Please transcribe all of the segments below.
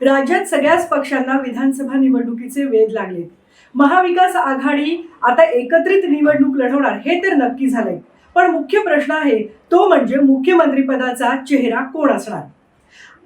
राज्यात सगळ्याच पक्षांना विधानसभा निवडणुकीचे वेध लागले. महाविकास आघाडी आता एकत्रित निवडणूक लढवणार हे तर नक्की झालंय. पण मुख्य प्रश्न आहे तो म्हणजे मुख्यमंत्रीपदाचा चेहरा कोण असणार?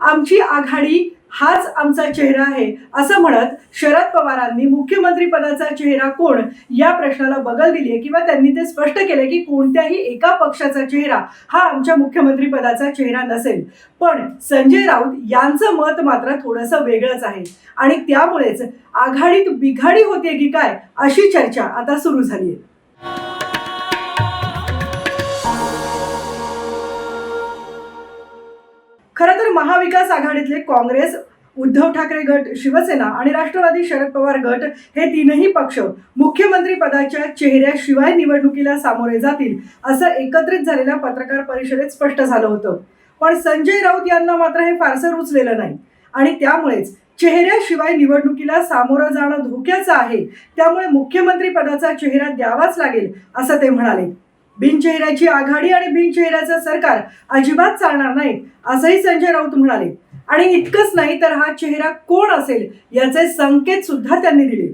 आमची आघाडी हाच आमचा चेहरा आहे. असं म्हणत शरद पवारांनी मुख्यमंत्री पदाचा चेहरा कोण या प्रश्नाला बगल दिली आहे किंवा त्यांनी ते स्पष्ट केले की कोणत्याही एका पक्षाचा चेहरा हा आमच्या मुख्यमंत्री पदाचा चेहरा नसेल. पण संजय राऊत यांचं मत मात्र थोडंसं वेगळंच आहे. आणि त्यामुळेच आघाडीत बिघाडी होते की काय अशी चर्चा आता सुरू झाली आहे. खरं तर महाविकास आघाडीतले काँग्रेस उद्धव ठाकरे गट शिवसेना आणि राष्ट्रवादी शरद पवार गट हे तीनही पक्ष मुख्यमंत्री पदाच्या चेहऱ्याशिवाय निवडणुकीला सामोरे जातील असं एकत्रित झालेल्या पत्रकार परिषदेत स्पष्ट झालं होतं. पण संजय राऊत यांना मात्र हे फारसं रुचलेलं नाही. आणि त्यामुळेच चेहऱ्याशिवाय निवडणुकीला सामोरं जाणं धोक्याचं आहे. त्यामुळे मुख्यमंत्री पदाचा चेहरा द्यावाच लागेल असं ते म्हणाले. बिनचेहऱ्याची आघाडी आणि बिनचेहऱ्याचं सरकार अजिबात चालणार नाही असंही संजय राऊत म्हणाले. आणि इतकंच नाही तर हा चेहरा कोण असेल याचे संकेत सुद्धा त्यांनी दिले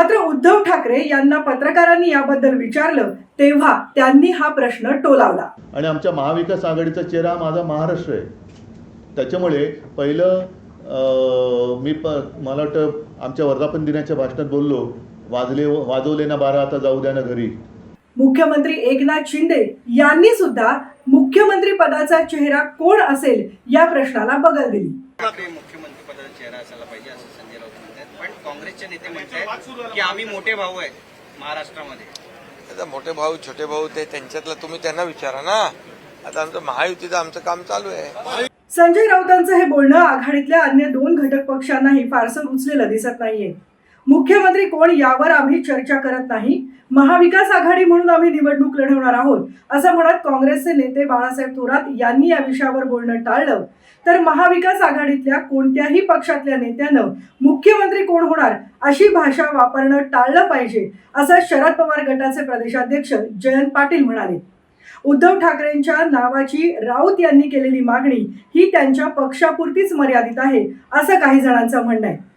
मात्र उद्धव ठाकरे यांना पत्रकारांनी याबद्दल विचारलं तेव्हा त्यांनी हा प्रश्न टोलावला. आणि आमच्या महाविकास आघाडीचा चेहरा माझा महाराष्ट्र आहे. त्याच्यामुळे पहिलं मी प मला वाटतं आमच्या वर्धापन दिनाच्या भाषणात बोललो वाजले वाजवले ना बारा आता जाऊ द्या ना घरी. मुख्यमंत्री एकनाथ शिंदे यांनी सुद्धा मुख्यमंत्री पदाचा चेहरा कोण असेल या प्रश्नाला बगल दिली ठाकरे मुख्यमंत्री पदाचा चेहरा असायला पाहिजे असं संजय राऊत म्हणतात पण काँग्रेसचे नेते म्हणतात की आम्ही मोठे भाऊ आहेत महाराष्ट्रामध्ये. आता मोठे भाऊ छोटे भाऊ ते त्यांच्यातलं तुम्ही त्यांना विचारा ना. आता आमचं महायुतीचं आमचं काम चालू आहे. संजय राऊतांचं हे बोलणं आघाडीतल्या अन्य दोन घटक पक्षांनाही फारसं रुचलेलं दिसत नाहीये. मुख्यमंत्री कोण यावर आम्ही चर्चा करत नाही. महाविकास आघाडी म्हणून आम्ही निवडणूक लढवणार आहोत असं म्हणत काँग्रेसचे नेते बाळासाहेब थोरात यांनी या विषयावर बोलणं टाळलं. तर महाविकास आघाडीतल्या कोणत्याही पक्षातल्या नेत्यानं मुख्यमंत्री कोण होणार अशी भाषा वापरणं टाळलं पाहिजे असं शरद पवार गटाचे प्रदेशाध्यक्ष जयंत पाटील म्हणाले. उद्धव ठाकरेंच्या नावाची राऊत यांनी केलेली मागणी ही त्यांच्या पक्षापुरतीच मर्यादित आहे असं काही जणांचं म्हणणं आहे.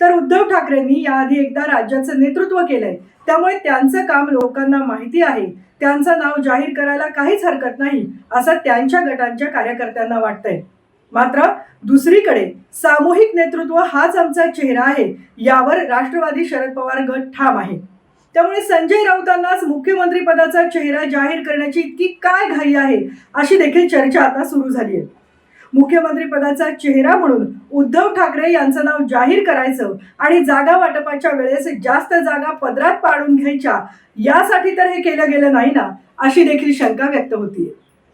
तर उद्धव ठाकरेंनी याआधी एकदा राज्याचं नेतृत्व केलंय. त्यामुळे त्यांचं काम लोकांना माहिती आहे. त्यांचं नाव जाहीर करायला काहीच हरकत नाही असं त्यांच्या गटांच्या कार्यकर्त्यांना वाटतंय. मात्र दुसरीकडे सामूहिक नेतृत्व हाच आमचा चेहरा आहे यावर राष्ट्रवादी शरद पवार गट ठाम आहे. त्यामुळे संजय राऊतांनाच मुख्यमंत्री पदाचा चेहरा जाहीर करण्याची इतकी काय घाई आहे अशी देखील चर्चा आता सुरू झाली आहे मुख्यमंत्री पदाचा चेहरा म्हणून उद्धव ठाकरे यांचं नाव जाहीर करायचं आणि जागा वाटपाच्या वेळेस जास्त जागा पदरात पाडून घ्यायच्या यासाठी तर हे केलं गेलं नाही ना अशी देखील शंका व्यक्त होतीये.